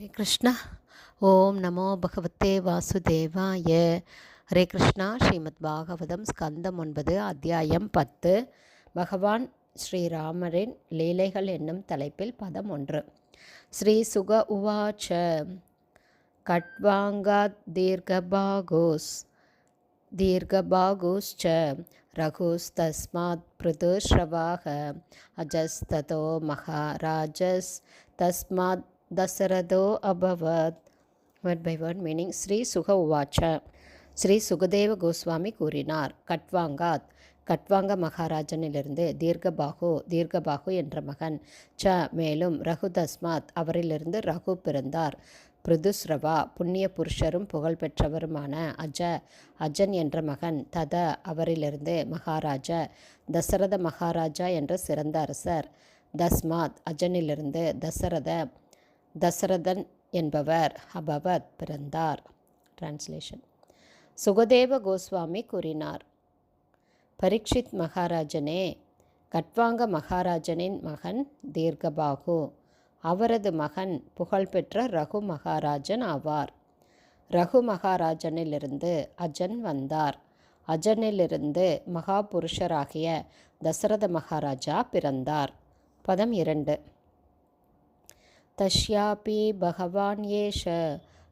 ஹரே கிருஷ்ணா ஓம் நமோ பகவத்தே வாசுதேவாய ஹரே கிருஷ்ணா ஸ்ரீமத் பாகவதம் ஸ்கந்தம் ஒன்பது அத்தியாயம் பத்து பகவான் ஸ்ரீராமரின் லீலைகள் என்னும் தலைப்பில் பதம் ஒன்று ஸ்ரீ சுக உவாச்ச கட்வாங்காத் தீர்கபாகோஸ் दीर्घबागुश्च रघुस्तस्मात् पृथुश्रवाः अजस्ततो महाराजस्तस्मात् தசரதோ அபவத். Word by word meaning Shri Shuka ಉವಾಚ ஸ்ரீ சுகதேவ கோஸ்வாமி கூறினார். கட்வாங்காத். கட்வாங்க மகாராஜனிலிருந்து தீர்க்கபாகு தீர்க்கபாகு என்ற மகன். ச மேலும் ரகு தஸ்மாத் அவரிலிருந்து ரகு பிறந்தார். பிருதுஸ்ரவா புண்ணிய புருஷரும் புகழ்பெற்றவருமான அஜ. அஜன் என்ற மகன். தத அவரிலிருந்து மகாராஜா. தசரத மகாராஜா என்ற சிறந்த அரசர். தஸ்மாத் அஜனிலிருந்து தசரத தசரதன் என்பவர் அபவத் பிறந்தார். டிரான்ஸ்லேஷன் சுகதேவ கோஸ்வாமி கூறினார். பரீட்சித் மகாராஜனே கட்வாங்க மகாராஜனின் மகன் தீர்க்கபாகு. அவரது மகன் புகழ்பெற்ற ரகு மகாராஜன் ஆவார். ரகு மகாராஜனிலிருந்து அஜன் வந்தார். அஜனிலிருந்து மகாபுருஷராகிய தசரத மகாராஜா பிறந்தார். பதம் இரண்டு. தஷ்யாபி பகவான் ஏஷ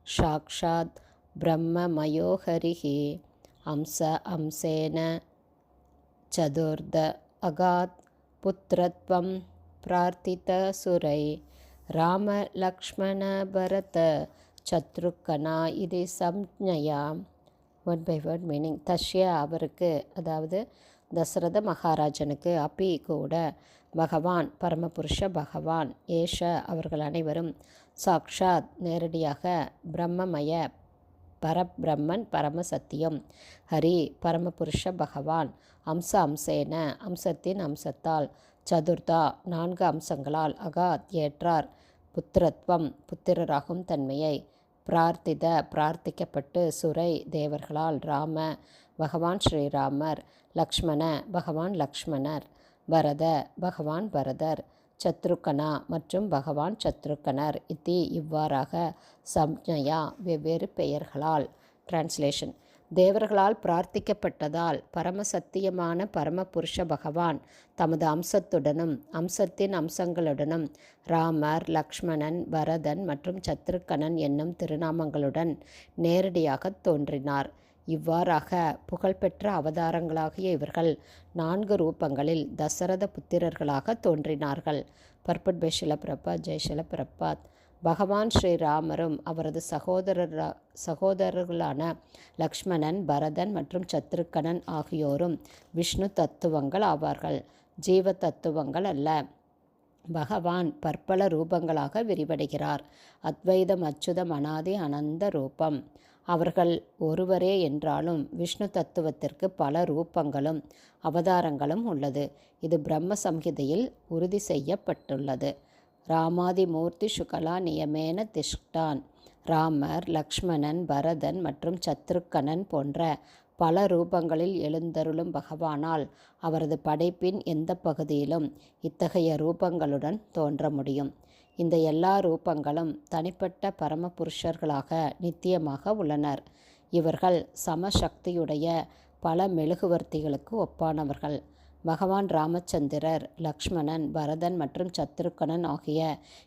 சாக்ஷாத் பிரம்மமயோஹரிஹி அம்ச அம்சேன சதுர்த அகாத் புத்திரத்வம் பிரார்த்தித்த சுரை ராம லக்ஷ்மண பரத சத்ருக்கனா இது சம்ஞயா வேர்ட் பை வேர்ட் மீனிங் தஷ்ய அவருக்கு அதாவது தசரத மகாராஜனுக்கு அப்பி கூட பகவான் பரமபுருஷ பகவான் ஏஷ அவர்கள் அனைவரும் சாக்ஷாத் நேரடியாக பிரம்மமய பரபிரம்மன் பரமசத்தியம் ஹரி பரமபுருஷ பகவான் அம்ச அம்சேன அம்சத்தின் அம்சத்தால் சதுர்தா நான்கு அம்சங்களால் அகாத் ஏற்றார் புத்திரத்வம் புத்திரராகும் தன்மையை பிரார்த்தித பிரார்த்திக்கப்பட்டு சுரை தேவர்களால் ராம பகவான் ஸ்ரீராமர். லக்ஷ்மண பகவான் லக்ஷ்மணர். பரத பகவான் பரதர். சத்ருக்கனா மற்றும் பகவான் சத்ருக்கனர். இத்தி இவ்வாறாக சம்ஜயா வெவ்வேறு பெயர்களால். டிரான்ஸ்லேஷன் தேவர்களால் பிரார்த்திக்கப்பட்டதால் பரமசத்தியமான பரமபுருஷ பகவான் தமது அம்சத்துடனும் அம்சத்தின் அம்சங்களுடனும் ராமர் லக்ஷ்மணன் பரதன் மற்றும் சத்ருக்கணன் என்னும் திருநாமங்களுடன் நேரடியாக தோன்றினார். இவ்வாறாக புகழ்பெற்ற அவதாரங்களாகிய இவர்கள் நான்கு ரூபங்களில் தசரத புத்திரர்களாக தோன்றினார்கள். பர்பட் பை பிரபாத் ஜெய் பிரபாத் பகவான் ஸ்ரீராமரும் அவரது சகோதரர் சகோதரர்களான லக்ஷ்மணன் பரதன் மற்றும் சத்ருக்கணன் ஆகியோரும் விஷ்ணு தத்துவங்கள் ஆவார்கள். ஜீவ தத்துவங்கள் அல்ல. பகவான் பற்பல ரூபங்களாக விரிவடைகிறார். அத்வைதம் அச்சுதம் அனாதி அனந்த ரூபம். அவர்கள் ஒருவரே என்றாலும் விஷ்ணு தத்துவத்திற்கு பல ரூபங்களும் அவதாரங்களும் உள்ளது. இது பிரம்ம சம்ஹிதையில் உறுதி செய்யப்பட்டுள்ளது. ராமாதி மூர்த்தி சுகலா நியமேன திஷ்டான். ராமர் லக்ஷ்மணன் பரதன் மற்றும் சத்ருக்கணன் போன்ற பல ரூபங்களில் எழுந்தருளும் பகவானால் அவரது படைப்பின் எந்த பகுதியிலும் இத்தகைய ரூபங்களுடன் தோன்ற முடியும். இந்த எல்லா ரூபங்களும் தனிப்பட்ட பரமபுருஷர்களாக நித்தியமாக உள்ளனர். இவர்கள் சமசக்தியுடைய பல மெழுகுவர்த்திகளுக்கு ஒப்பானவர்கள். பகவான் ராமச்சந்திரர் லக்ஷ்மணன் பரதன் மற்றும் சத்ருக்கணன் ஆகிய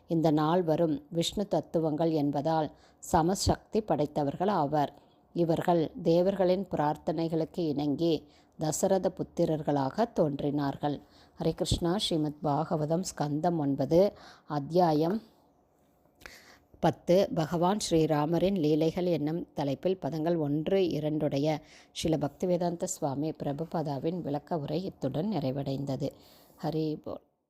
இந்த நால்வரும் விஷ்ணு தத்துவங்கள் என்பதால் சமசக்தி படைத்தவர்கள் ஆவர். இவர்கள் தேவர்களின் பிரார்த்தனைகளுக்கு இணங்கி தசரத புத்திரர்களாக தோன்றினார்கள். ஹரே கிருஷ்ணா. ஸ்ரீமத் பாகவதம் ஸ்கந்தம் ஒன்பது அத்தியாயம் பத்து. பகவான் ஸ்ரீராமரின் லீலைகள் என்னும் தலைப்பில் பதங்கள் ஒன்று இரண்டுடைய ஸ்ரீல பக்திவேதாந்த சுவாமி பிரபுபதாவின் விளக்க உரை இத்துடன் நிறைவடைந்தது. ஹரி போல்